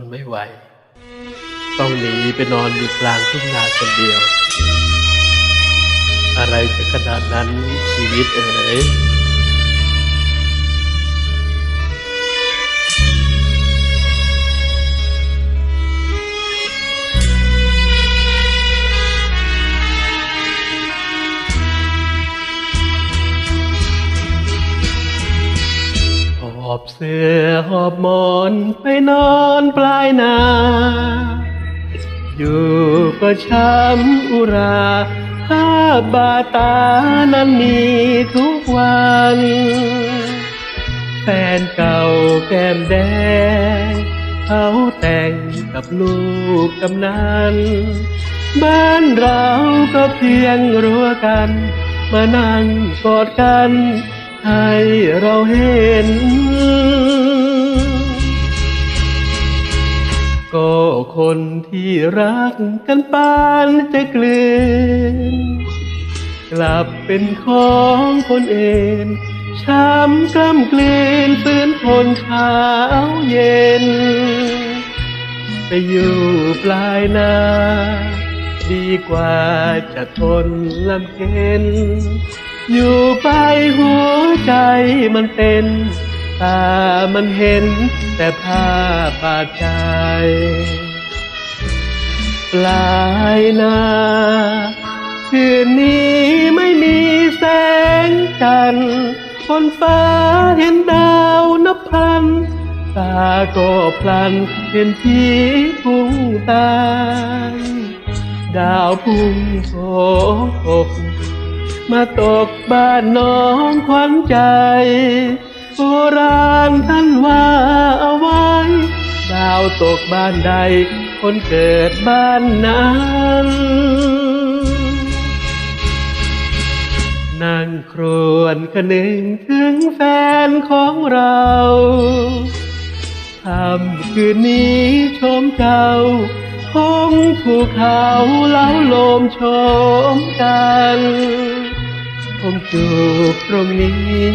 นไม่ไหว ต้องหนีไปนอนอยู่กลางทุ่งนาคนเดียว อะไรจะขนาดนั้นชีวิตเอ๋ย อบเสื้อหอบหมอนไปนอนปลายนา อยู่ก็ช้ำอุราภาพบาตานั้นมีทุกวัน แฟนเก่าแก้มแดง เขาแต่งกับลูกกำนัน บ้านเราก็เพียงรั้วกัน มานั่งกอดกัน ให้เราเห็น ก็คนที่รักกันปานจะเกลืนกลับเป็นของคนเอนช้ำกล้ำกลืนฟื้นทนเช้าเย็น ไปอยู่ปลายนาดีกว่าจะทนลำเค็น อยู่ไปหัวใจมันเป็นตามันเห็นแต่ภาพบาดใจ ปลายนาคืนนี้ไม่มีแสงจันทร์บนฟ้าเห็นดาวนับพัน ตาก็พลันเห็นผีพุ่งตายดาวพุ่งโศก มาตกบ้านน้องขวัญใจ โบราณท่านว่าเอาไว้ ดาวตกบ้านใด คนเกิดบ้านนั้นนั่งครวนคนึงถึงแฟนของเราทำคืนนี้ชมเจ้า คงถูกเขาเล้าโลมชมกัน คงจูบตรงนี้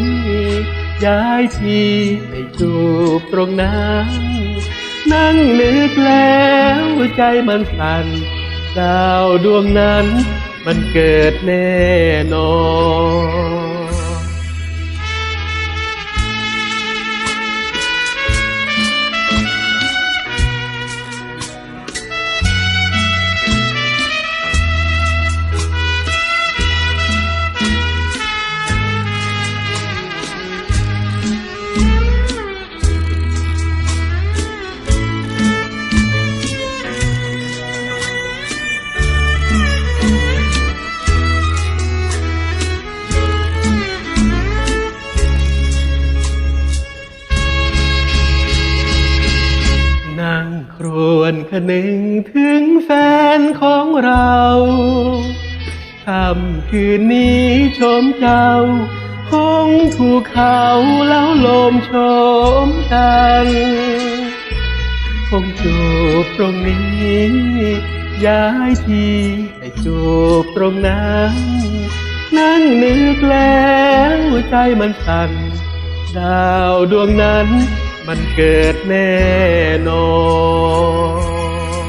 ย้ายที่ไปจูบตรงนั้นนั่งนึกแล้วใจมันสั่นดาวดวงนั้นมันเกิดแน่นอน รวนคนึงถึงแฟนของเราค่ำคืนนี้ชมเจ้า คงถูกเขาเล้าโลมชมกันคงจูบตรงนี้ย้ายที่ไปจูบตรงนั้นนั่งนึกแล้วใจมันสั่นดาวดวงนั้น มันเกิดแน่นอน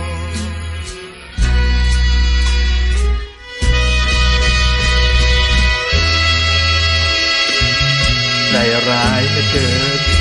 ใจร้ายก็เกิด